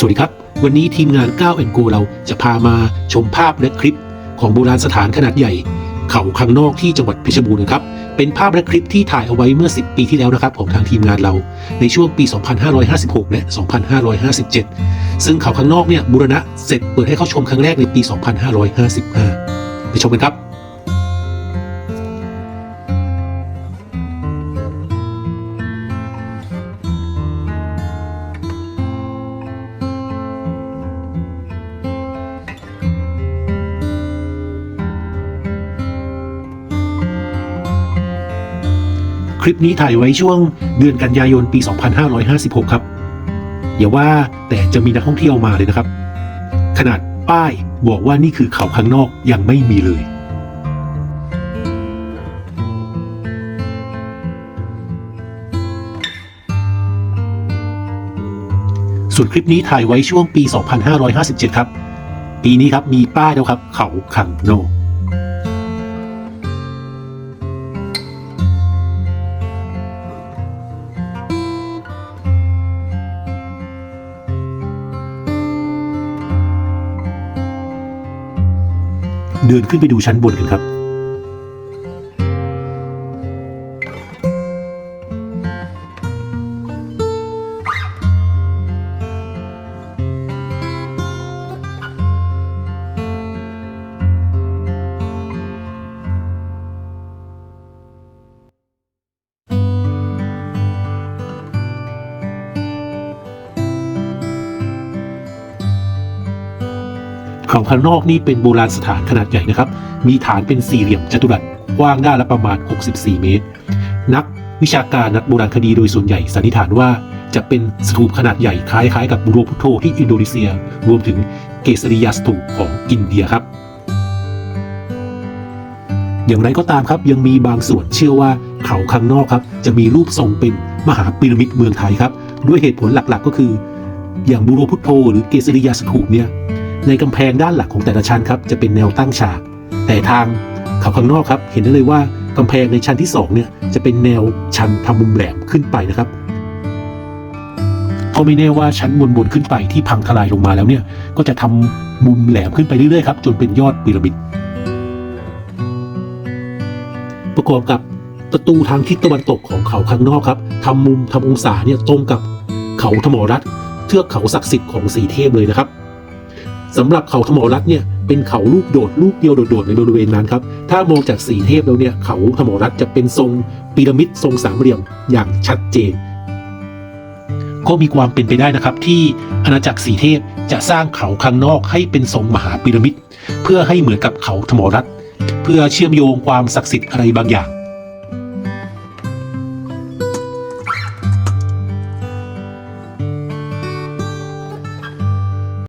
สวัสดีครับ วันนี้ทีมงาน9แอนโกเราจะพามาชมภาพและคลิป ของโบราณสถานขนาดใหญ่ เขาข้างนอกที่จังหวัดเพชรบูรณ์นะครับ เป็นภาพและคลิปที่ถ่ายเอาไว้เมื่อ 10 ปีที่แล้วนะครับของทางทีมงานเรา ในช่วงปี 2556 และ 2557 ซึ่งเขาข้างนอกเนี่ยบูรณะเสร็จเปิดให้เข้าชมครั้งแรกในปี 2555 ไปชมกันครับ คลิปนี้ถ่ายไว้ช่วงเดือนกันยายนปี 2556 ครับ อย่าว่าแต่จะมีนักท่องเที่ยวมาเลยนะครับ ขนาดป้ายบอกว่านี่คือเขาข้างนอกยังไม่มีเลย ส่วนคลิปนี้ถ่ายไว้ช่วงปี 2557 ครับ ปีนี้ครับมีป้ายแล้วครับ เขาข้างนอก เดินขึ้นไปดูชั้นบนกันครับ เขาข้างนอกนี่เป็นโบราณสถานขนาดใหญ่นะครับ มีฐานเป็นสี่เหลี่ยมจัตุรัสกว้างด้านละประมาณ 64 เมตร นักวิชาการนักโบราณคดีโดยส่วนใหญ่สันนิษฐานว่าจะเป็นสถูปขนาดใหญ่คล้ายๆ กับบูโรพุทโธที่อินโดนีเซีย รวมถึงเกสริยาสถูปของอินเดียครับ อย่างไรก็ตามครับยังมีบางส่วนเชื่อว่าเขาข้างนอกครับ จะมีรูปทรงเป็นมหาพีระมิดเมืองไทยครับ ด้วยเหตุผลหลักๆก็คือ อย่างบูโรพุทโธหรือเกสริยาสถูปเนี่ย ในกำแพงด้านหลักของแต่ละชั้นครับจะเป็นแนวตั้งฉาก แต่ทางเขาข้างนอกครับ เห็นได้เลยว่ากำแพงในชั้นที่สองเนี่ยจะเป็นแนวชันทำมุมแหลมขึ้นไปนะครับเพราะไม่แน่ว่าชั้นบนๆขึ้นไปที่พังทลายลงมาแล้วเนี่ยก็จะทำมุมแหลมขึ้นไปเรื่อยๆครับจนเป็นยอดพีระมิดประกอบกับประตูทางทิศตะวันตกของเขาข้างนอกครับทำมุมทำองศาเนี่ยตรงกับเขาธมรัตเทือกเขาศักดิ์สิทธิ์ของสีเทพเลยนะครับ สำหรับเขาธมรัตเนี่ยเป็นเขาลูกโดดลูกเดียวโดดๆในบริเวณนั้นครับถ้ามองจากสีเทพแล้วเนี่ยเขาธมรัตจะเป็นทรงพีระมิดทรงสามเหลี่ยมอย่างชัดเจน ก็มีความเป็นไปได้นะครับ ที่อาณาจักรสีเทพจะสร้างเขาข้างนอกให้เป็นทรงมหาพีระมิดเพื่อให้เหมือนกับเขาธมรัตเพื่อเชื่อมโยงความศักดิ์สิทธิ์อะไรบางอย่าง